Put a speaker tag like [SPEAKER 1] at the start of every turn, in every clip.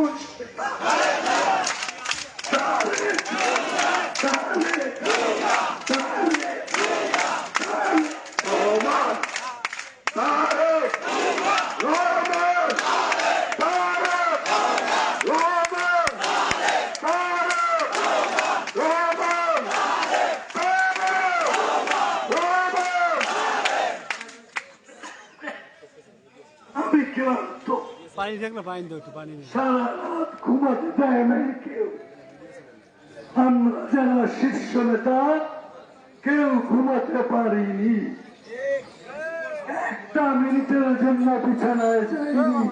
[SPEAKER 1] Vagabundos.
[SPEAKER 2] পানি থাকলে পানি দাও, একটু পানি
[SPEAKER 1] সারা রাত ঘুমাতে দেয় নাই কেউ। আমরা যারা শীর্ষ নেতা, কেউ ঘুমাতে পারিনি। একটা মিনিটের জন্য বিছানায় যাইনি।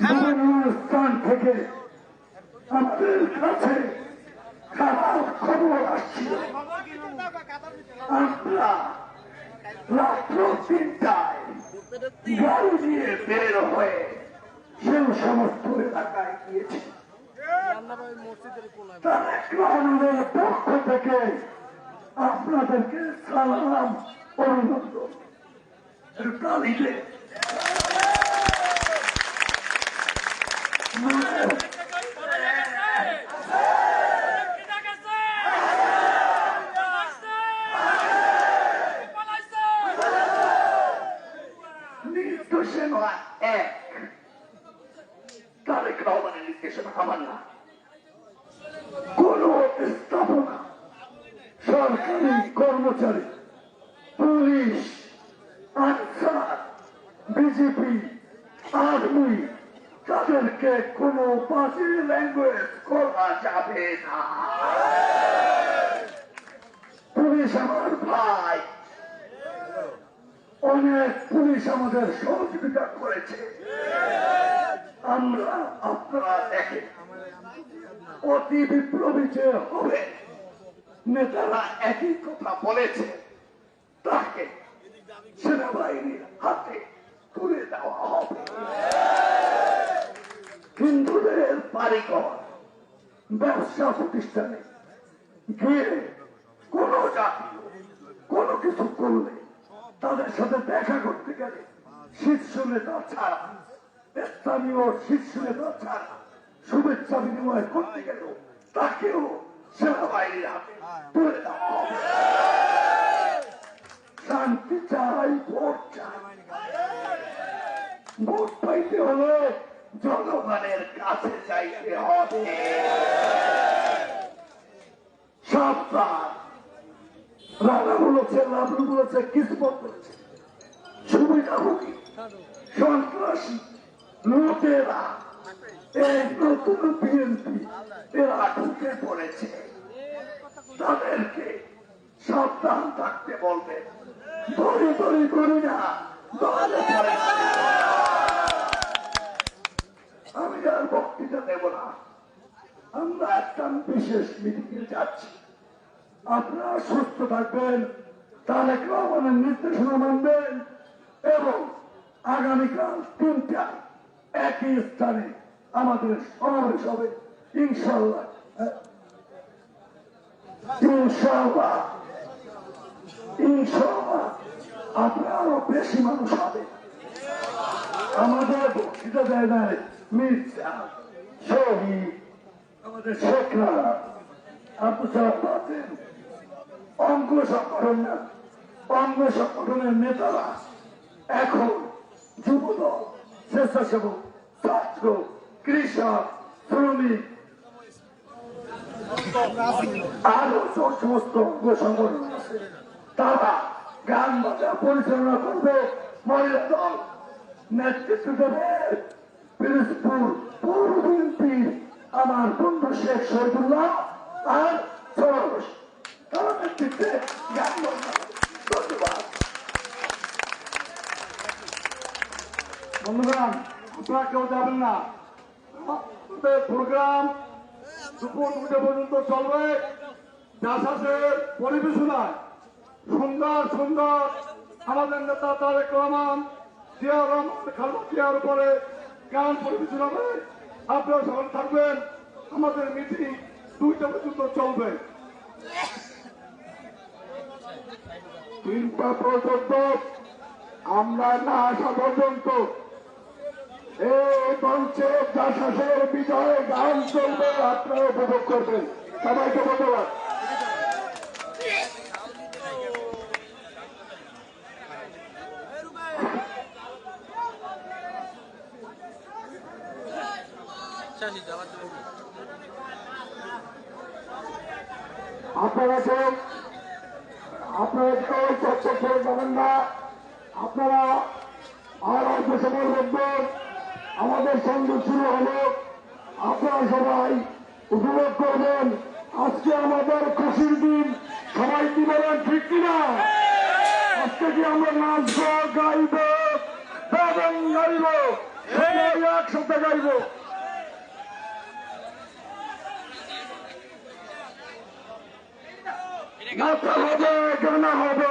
[SPEAKER 1] কারণ স্থান থেকে আমাদের কাছে খারাপ খবর আসছিল। আমরা রাত্র তিনটায় গাড়ি নিয়ে বের হয়ে সেই সমস্ত এলাকায় গিয়েছে পক্ষ থেকে আপনাদেরকে সালাম অভিনন্দন এক তারেক রহমানের নির্দেশনা আমার না। কোন স্থাপনা সরকারি কর্মচারী, পুলিশ, আনসার, বিজেপি, আর্মি, তাদেরকে কোন বাজে ল্যাঙ্গুয়েজ করা যাবে না। পুলিশ আমার পুলিশ আমাদের সহযোগিতা করেছে। আমরা আপনারা দেখেন অতি বিপ্লবী যে হবে, নেতারা একই কথা বলেছে। তাকে সেনাবাহিনীর হাতে তুলে দেওয়া হবে। হিন্দুদের বাড়িঘর, ব্যবসা প্রতিষ্ঠানে গিয়ে কোন জাতি কোনো কিছু করলে তাদের সাথে দেখা করতে গেলে শীর্ষ নেতা ছাড়া স্থানীয় শীর্ষ নেতা ছাড়া শুভেচ্ছা বিনিময় করতে গেলেও তাকেও সেনাবাহিনীর হাতে তুলে দেওয়া শান্তি চাই, ভোট চাই। ভোট পাইতে হলে জনগণের কাছে চাইতে হবে সাবধান রানা বলেছে লাভলু বলেছে কিসমত বলেছে সুবিধাভোগী সন্ত্রাসী লোকেরা এই নতুন বিএনপি, এরা ঢুকে পড়েছে। তাদেরকে সাবধান থাকতে বলবে। দড়ি দড়ি করি না। আমি আর বক্তৃতা দেব না। আমরা একটা বিশেষ মিটিংয়ে যাচ্ছি। আপনারা সুস্থ থাকবেন তারেক রহমানের নির্দেশনা মানবেন এবং আগামীকাল তিনটায় একই স্থানে আমাদের সমাবেশ হবে ইনশাল্লাহ? ইনশাল্লাহ ইনশাল্লাহ আপনার আরও বেশি মানুষ হবে। আমাদের বক্তৃতা দেয় নাই মির্জা, শহীদ, আমাদের শেখরা আবু সাহেব আছেন অঙ্গ সংগঠন অঙ্গ সংগঠনের নেতারা এখন যুবদল, স্বেচ্ছাসেবক, ছাত্র, কৃষক, শ্রমিক, আরও সমস্ত অঙ্গ সংগঠন আছে। তারা গান বাজা পরিচালনা করবে, মহিলা দল নেতৃত্ব দেবে। পিরোজপুর পৌর বিএনপির আমার বন্ধু শেখ শহীদুল্লাহ আর সমাবেশ তারা নেতৃত্বে গান বাজনা হবে। ধন্যবাদ
[SPEAKER 3] বন্ধুগণ আপনারা কেউ যাবেন না। প্রোগ্রাম দুপুর দুটো পর্যন্ত চলবে। জাসাসের পরিবেশনায় সুন্দর সুন্দর। আমাদের নেতা তারেক রহমান, জিয়া রহমান উপরে গান পরিবেশন হবে। আপনারা থাকবেন। আমাদের মিটিং দুইটা পর্যন্ত চলবে। পর্যন্ত, আমরা না আসা পর্যন্ত
[SPEAKER 1] এই মঞ্চে জাসাসের বিজয় গান চলবে, আপনারা উপভোগ করবেন। সবাইকে ধন্যবাদ। আপনারা কেউ আপনারা কেউ চর্চা করে যাবেন আপনারা আর অল্প সময়ের মধ্যে আমাদের সঙ্গে শুরু হলো। আপনারা সবাই উপভোগ করবেন। আজকে আমাদের খুশির দিন। সবাই কি বলেন, ঠিক কিনা? আজকে কি আমরা নাচবো, গাইবো এবং গাইবো? সবাই একসাথে গাইবো। নাচা হবে, গানা হবে।